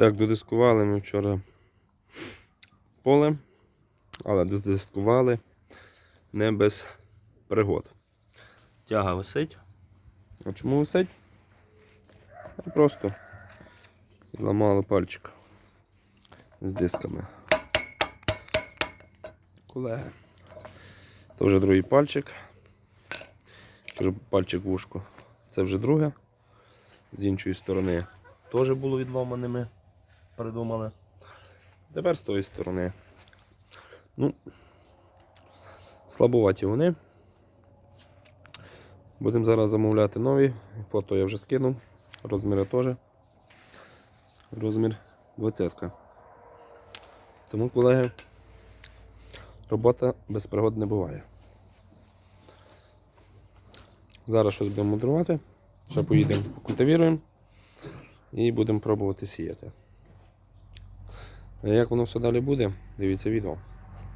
Так, додискували ми вчора поле, але додискували не без пригод. Тяга висить. А чому висить? Просто зламали пальчик з дисками. Колеги. Це вже другий пальчик. Кажу, пальчик в ушку. Це вже друге. З іншої сторони теж було відломаними. Придумали. Тепер з тої сторони. Ну, слабуваті вони. Будемо зараз замовляти нові. Фото я вже скинув. Розміри теж. Розмір 20. Тому, колеги, робота без пригод не буває. Зараз щось будемо мудрувати. Ще поїдемо культивіруємо і будемо пробувати сіяти. Як воно все далі буде, дивіться відео.